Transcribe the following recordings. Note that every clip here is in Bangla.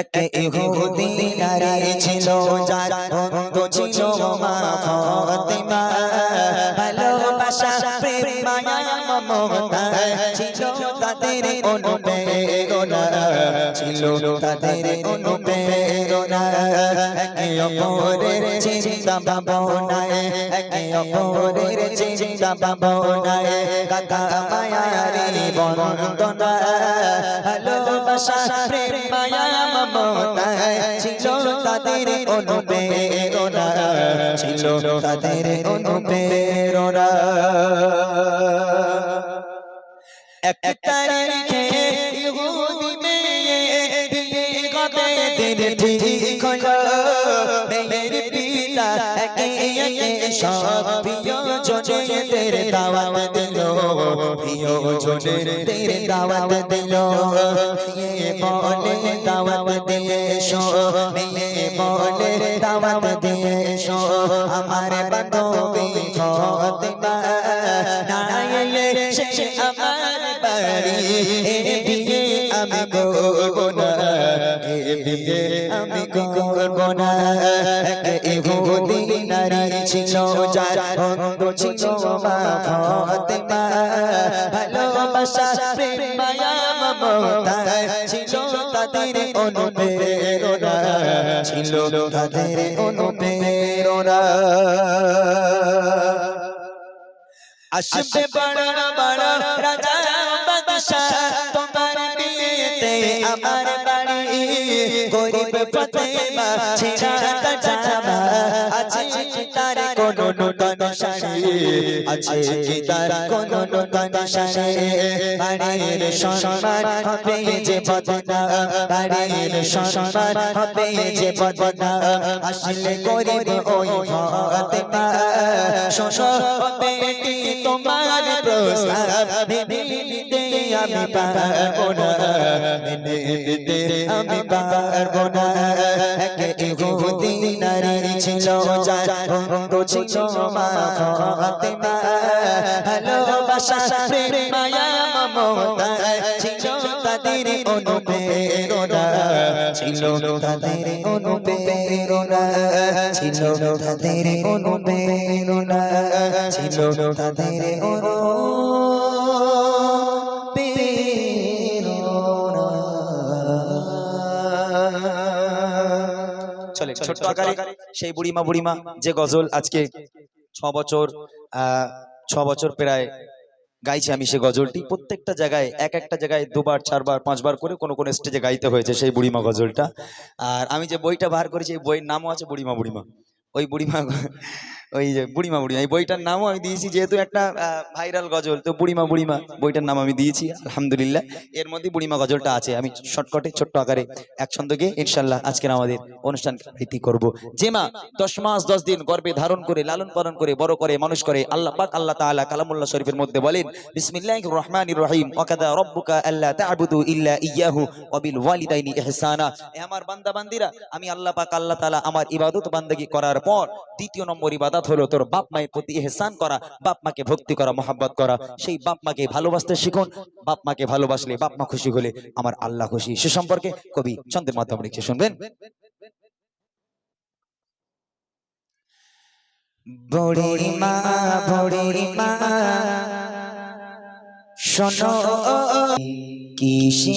এক ইহুদি নারী ছিল যার বন্ধু ছিল মা ফাতিমা। ভালোবাসা প্রেম মায়া মমতা ছিল তাদের অনুপ্রেরণা। ছিল তাদের অনুপ্রেরণা। একে অপরের চিন্তা ভাবনায় একে অপরের চিন্তা ভাবনায়। কাকা মায়ারি বন্দনা ভালোবাসা প্রেম মায়া মমতা ছিল তাদের অনুপ্রেরণা ছিল তাদের অনুপ্রেরণা। এক তারিখে পিতা একে একে সব প্রিয়জনেদের দাওয়াত দিল। প্রিয়জনেদের দাওয়াত দিল। মেয়ে বলে দাওয়াত দিয়ে এসো। মেয়ে বলে দাওয়াত দিয়ে এসো। আমার বান্ধবী আমি করব না। এ বিয়ে আমি করব না। এক ইহুদি ছিল যার অন্ধ ছিল মা ফাতেমা ভালোবাসা প্রেম মায়া মমতা ছিল তাদের অনুপ্রেরণা ছিল তাদের অনুপ্রেরণা আসবে বড় বড় রাজা বাদশাহ তোমার বিয়েতে আমার বাড়ি গরিব ফতেমা ছেড়া জামা আছে কি তার কোন নূতন শাড়ি আছে কি কোন নূতন শাড়ি বাড়ির সম্মান হবে যে বদনা বাড়ির সম্মান হবে যে বদনা আসলে গরিব ওই ফতেমা। শোনো বেটি তোমার প্রস্তাব মেনে আমি পারব না। মেনে নিতে আমি পারব না। এক ছিল বন্ধু ছিল মা। ফাতেমা ভালোবাসা, প্রেম, মায়া, মমতা ছিল তাদের অনুপ্রেরণা। ছিল তাদের অনুপ্রেরণা। ছিল তাদের অনুপ্রেরণা। ছিল তাদের অনুপ্রেরণা ছোট্ট আকারে সেই বুড়িমা বুড়িমা যে গজল আজকে ছ বছর আহ, ছ বছর প্রায় গাইছি আমি সে গজলটি। প্রত্যেকটা জায়গায় এক একটা জায়গায় দুবার চারবার পাঁচবার করে কোনো কোনো স্টেজে গাইতে হয়েছে সেই বুড়িমা গজলটা। আর আমি যে বইটা বার করেছি এই বইয়ের নামও আছে বুড়িমা বুড়িমা। ওই বুড়িমা ওই যে বুড়িমা বুড়িমা, এই বইটার নামও আমি দিয়েছি, যেহেতু একটা ভাইরাল গজল, তো বুড়িমা বুড়িমা, বইটার নাম আমি দিয়েছি, আলহামদুলিল্লাহ। এর মধ্যে বুড়িমা গজলটা আছে, আমি শর্টকটে, ছোট্ট আকারে এক ছন্দকে ইনশাল্লাহ আজকের আমাদের অনুষ্ঠান রীতি করব। যে মা দশ মাস, দশ দিন গর্ভে ধারণ করে, লালন পালন করে, বড় করে, মানুষ করে, আল্লাহ পাক, আল্লাহ তাআলা কালামুল্লাহ শরীফের মধ্যে বলেন, বিসমিল্লাহির রহমানির রহিম, ওয়াকাদা রব্বুকা আল্লা তা'বুদু ইল্লা ইয়াহু ওয়া বিল ওয়ালিদাইনি ইহসানা। এ আমার বান্দা বান্দিরা আমি আল্লাহ পাক, আল্লাহ তাআলা আমার ইবাদত বান্দাগি করার পর দ্বিতীয় নম্বর ইবাদত হলো তোর বাপ মায়ের প্রতি ইহসান করা, বাপ মাকে ভক্তি করা, মহাব্বত করা। সেই বাপ মাকে ভালোবাসতে শিখুন। বাপ মাকে ভালোবাসলে বাপ মা খুশি হলে আমার আল্লাহ খুশি। সে সম্পর্কে কবি ছন্দের মাধ্যমে লিখে শুনবেন। বড়ি মা বড়ি মা শোনো কিসে?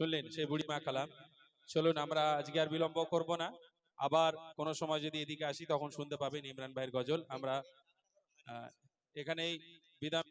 শুনলেন সেই বুড়ি মা কালাম। চলুন আমরা আজকে আর বিলম্ব করব না। আবার কোন সময় যদি এদিকে আসি তখন শুনতে পাবেন ইমরান ভাইয়ের গজল। আমরা আহ, এখানেই বিদায়।